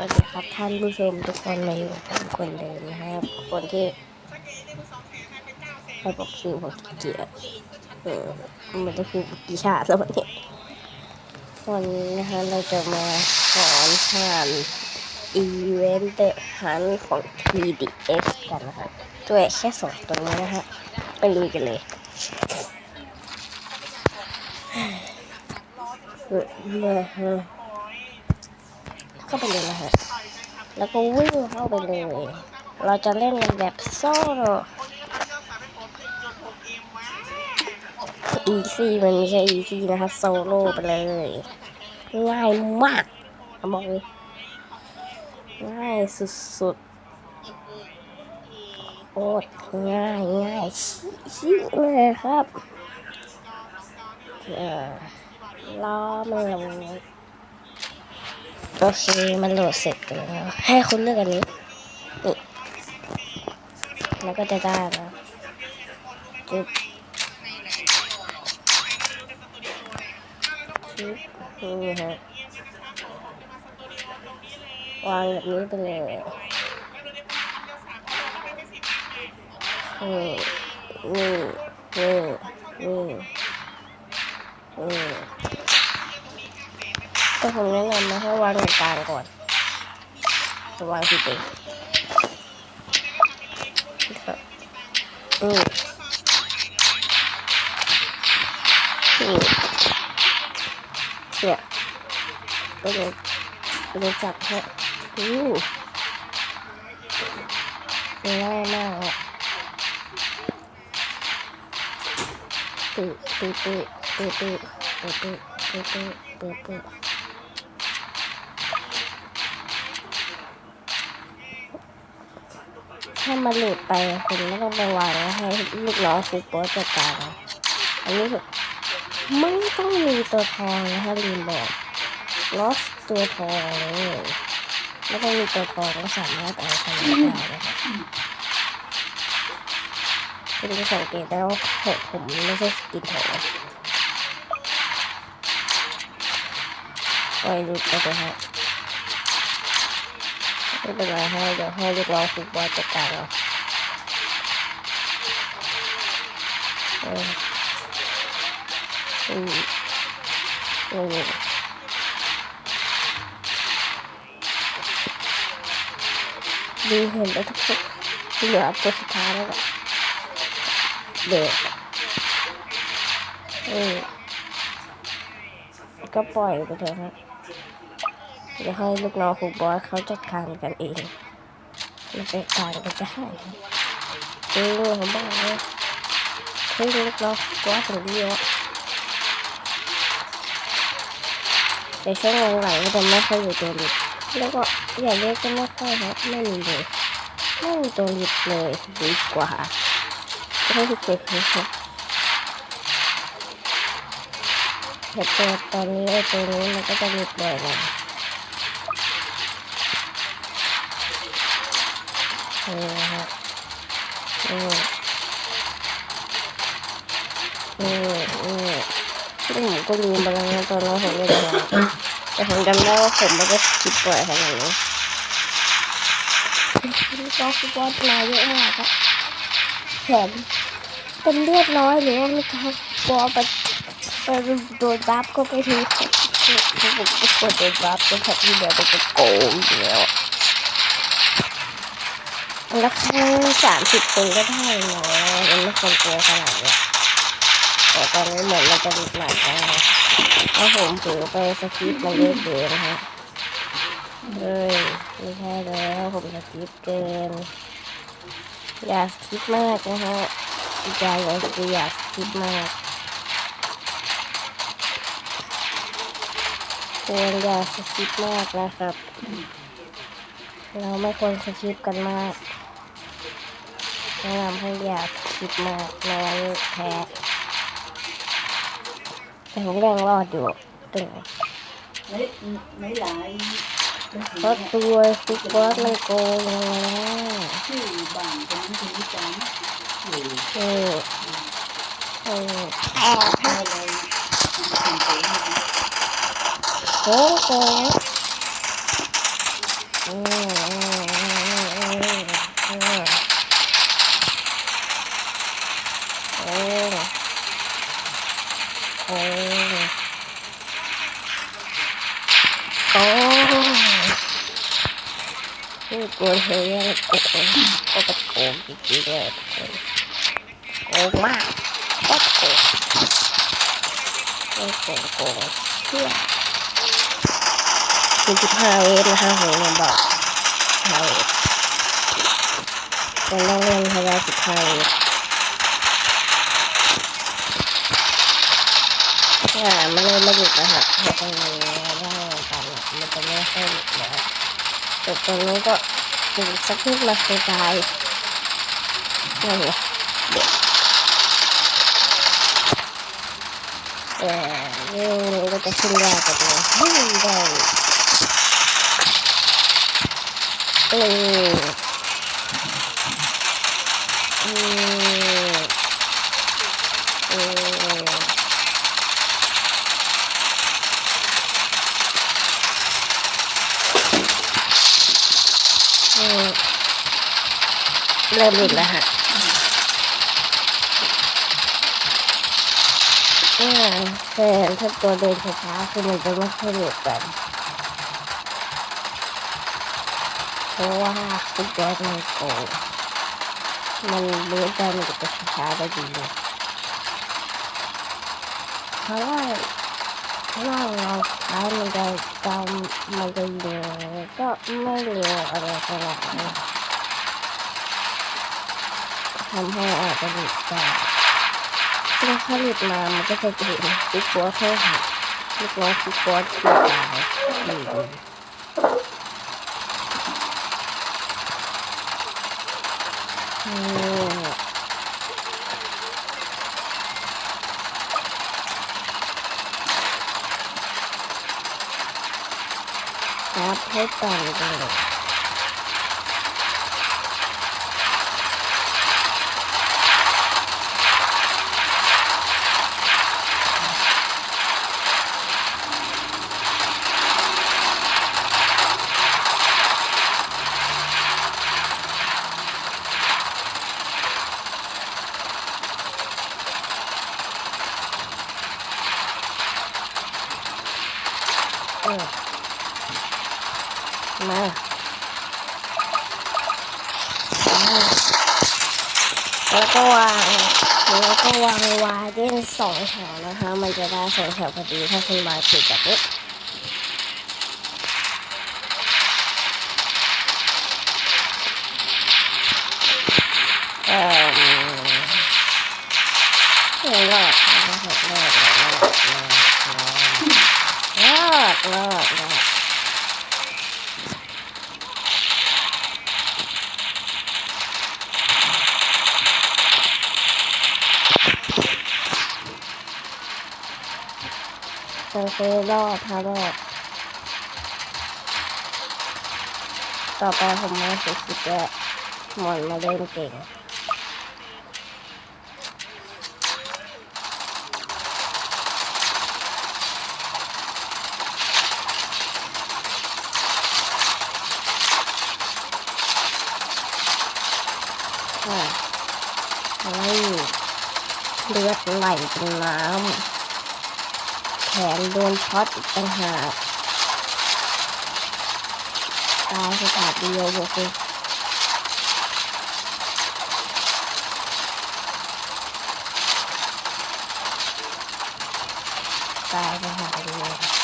วัสดีครับท่านผู้ชมทุกคนมาอยู่กับผมคนเดิมนะครับ คนที่ให้บอกชื่อผมเกียจเออมันจะคือกีชาแล้ววันนี้วันนี้นะคะเราจะมาสอนผ่านอีเวนต์เดอะฮันของ TDX กันนะคะตัวแค่สองตัวนี้นะฮะไปลุยกันเลยเออเมื่อฮะ เข้าไปเลยนะฮะ แล้วก็วิ่งเข้าไปเลย เราจะเล่นกันแบบโซ่อีซี่มันไม่ใช่อีซี่นะคะโซโล่ไปเลย ง่ายมากบอกเลยง่ายสุดๆโคตรง่ายง่ายชิๆเลยครับ เออรอมันล โอเค มันโหลดเสร็จแล้ว ให้คุณเลือกอันนี้นี่แล้วก็จะได้แล้วจุ๊บจุ๊บนี่ฮะวางแบบนี้ไปเลยนี่นี่นี่นี่นี่ ก็ผมแนะนำนะให้วางกลางก่อนจะวางผิดเองอืมอืมเนี่ยก็เลยก็เลยจับให้อู้ง่ายมากอะตึ๊ตึ๊ตึ๊ตึ๊ตึ๊ตึ๊ตึ๊ตึ๊ตึ๊ตึ๊ตึ๊ตึ๊ ถ้ามันหลุดไปคุณไม่ต้องไปวางแล้วให้ลูกน้องฟุกโป๊จัดการอันนี้ไม่ต้องมีตัวทองนะคะลืมบอก lost ตัวทองเลยไม่ต้องมีตัวทองก็สามารถเอาไปได้นะคะคุณจะสังเกตได้ว่าผมไม่ใช่สกินทองปล่อยหลุดไปเลยฮะ ไม่เป็นไรให้เดี๋ยวให้ลูกน้องฟุตบอลจัดการเอาเอออืมอืมดูเห็นแล้วทุกคนเหลือตัวสุดท้ายแล้วอะเด็กเออก็ปล่อยไปเถอะฮะ เดี๋ยวให้ลูกน้องฟุตบอลเขาจัดการกันเองมันจัดการกันจะให้จริงผมบอกเลยให้ลูกน้องฟุตบอลถึงเยอะแต่ช่วงหลังๆก็จะไม่ค่อยอยู่ตัวลิบแล้วก็อย่างเล็กก็ไม่ค่อยครับไม่มีเลยไม่มีตัวลิบเลยดีกว่าไม่ที่เก็บเลยครับแต่ตัวตอนนี้ไอ้ตัวนี้มันก็จะหลิบเลยนะ นี่นะฮะนี่นี่นี่ซึ่งผมก็ลืมไปแล้วนะตอนนั้นผมไม่ได้ทำแต่ผมจำได้ว่าผมม่ได้คิดปล่อยขนาดนี้ลูกบอลฟุตบอลมาเยอะมากอะแถมเป็นเลือดน้อยหรือว่าลูกบอลไปไปโดนบัฟก็ไปทีผมก็กดโดนบัฟจนแทบที่เดียวจะโกงอยู่แล้ว แล้วครั้งสามสิบปีก็ได้เนาะมันไม่ควรกลัวขนาดนี้แต่ตอนนี้เหมือนเราจะหลุดหนักแล้วถ้าผมถือไปสคริปมาเยอะเกินนะฮะเฮ้ยไม่ใช่แล้วผมสคริปเกินอย่าสคริปมากนะฮะอีกอย่างก็คืออย่าสคริปมากควรอย่าสคริปมากนะครับ เราไม่ควรสคริปต์กันมากแนะนำให้อย่าคิดมากไม่งั้นแพ้แต่ผมยังรอดอยู่ตึง mấy mấy lại เพราะตัวซุปเปอร์มันโกงแล้ว cái bàn cho nó thì trắng thì เออเออ hai đây thành tựu โกงโกง อืมอืมอืมอืมอืมโอ้โอ้โอ้ โกลัวเธอยังโกงก็ตะโกงจริงๆเลยโกงมากก็โกงโกงโกงเชื่อสี่สิบห้าเวทนะคะผมเนี่ยบอกห้าเวทจะต้องเล่นให้ได้สิบห้าเวทอ่ามันเลยไม่หยุดนะครับเพราะตรงนี้ร่างกันมันจะไม่ค่อยหยุดแล้วแต่ตรงนี้ก็ ถึงสักนิดมาคือตายนั่นไงเด็กแต่เรื่องนี้ก็จะขึ้นยากกว่าเดิมไม่ได้เออมอืมอืมเริ่ มหลุดแล้วฮะอ่าแต่ถ้าตัวเดินช้าๆคือมันจะไม่ค่อยหลุดกันเพราะว่าคุณแจ๊มันโกงมันเลื้อยได้มันจะช้าๆได้ดีเลยเพราะว่าถ้าเราท้ามันจะจำมันจะเร็วก็ไม่เร็วอะไรขนาดนั้น ทำให้อาจจะหลุดได้ซึ่งถ้าหลุดมามันก็จะเห็นลูกบอสแค่หักลูกบอสลูกบอสที่ตายอยู่ดีครับให้ต่างกันเลยเออมามาแล้วก็วางแล้ว ก็วางวายเล่นสองแถวนะคะ มันจะได้สองแถวพอดีถ้าคุณวายผิดแบบนี้เออรอดรอดรอดรอดรอดรอด รอดรอดโอเครอดค่ะรอด ต่อไปผมมาฝึกคิดว่าหมอนมาเล่นเก่งค่ะเฮ้ยเลือดไหลเป็นน้ำ นโดนช็อตอีกต่างหากตายสถาเดียวบอกเลยตายสถาเดียว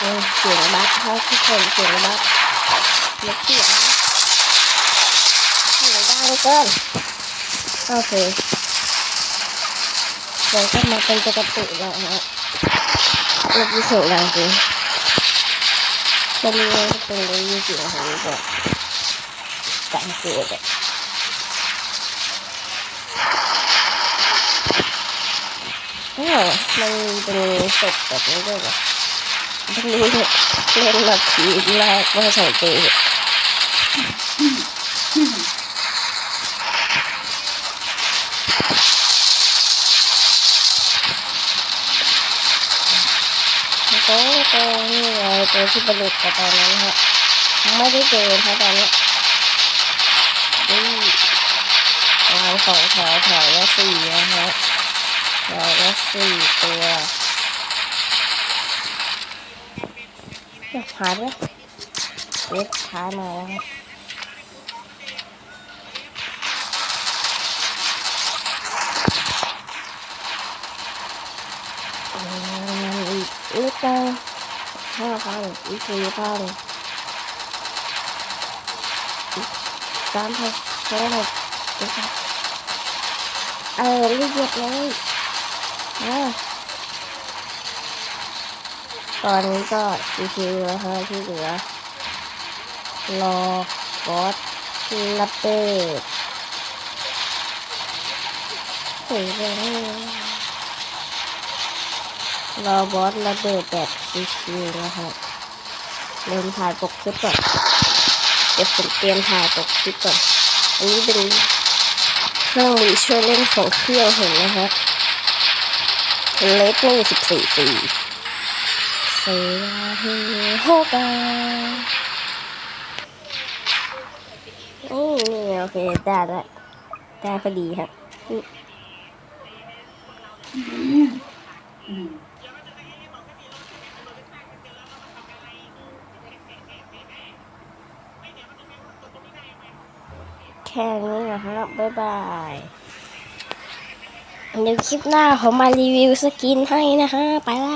เออเสียงบัสเขาทุกคนเสียงบัสเสียงเสียงเสียงดังเกินโอเคเดี๋ยวก็มาเป็นปกติแล้วฮะเมื่อกี้เสียงดังจริงไม่รู้ว่าเป็นเรื่องเสียงของแบบสังเกตอะอ้าวมันเป็นศพแบบนี้ด้วยเหรอ วันนี้เล่นนาทีแรกไม่สังเกตโต้โตนี่ไงตัวที่ประหลุกกับตอนนั้นฮะไม่ได้เจอครับตอนนี้นี่วางสองแถวแถวละสี่นะฮะแถวละสี่ตัว หายไหมเล็กช้ามาแล้วครับอืมอีกนิดนึงห้าพันอีกสี่พันอีกสามพันสองพันอีกครับเออรีบหยุดเลยอ่า ตอนนี้ก็ชิวๆแล้วฮะที่เหลือรอบอสระเบิดสวยเลยรอบอสระเบิดแบบชิวๆนะฮะเริ่มถ่ายปกคลิปก่อนเดี๋ยวผมเตรียมถ่ายปกคลิปก่อนอันนี้เป็นเครื่องมือช่วยเล่นของเครื่องเห็นไหมฮะเล็กนี่สิบสี่ปี เสียเฮโฮกานี่นี่โอเคได้แล้วได้พอดีครับแค่นี้นะครับบ๊ายบายเดี๋ยวคลิปหน้าผมมารีวิวสกินให้นะฮะ ไปละ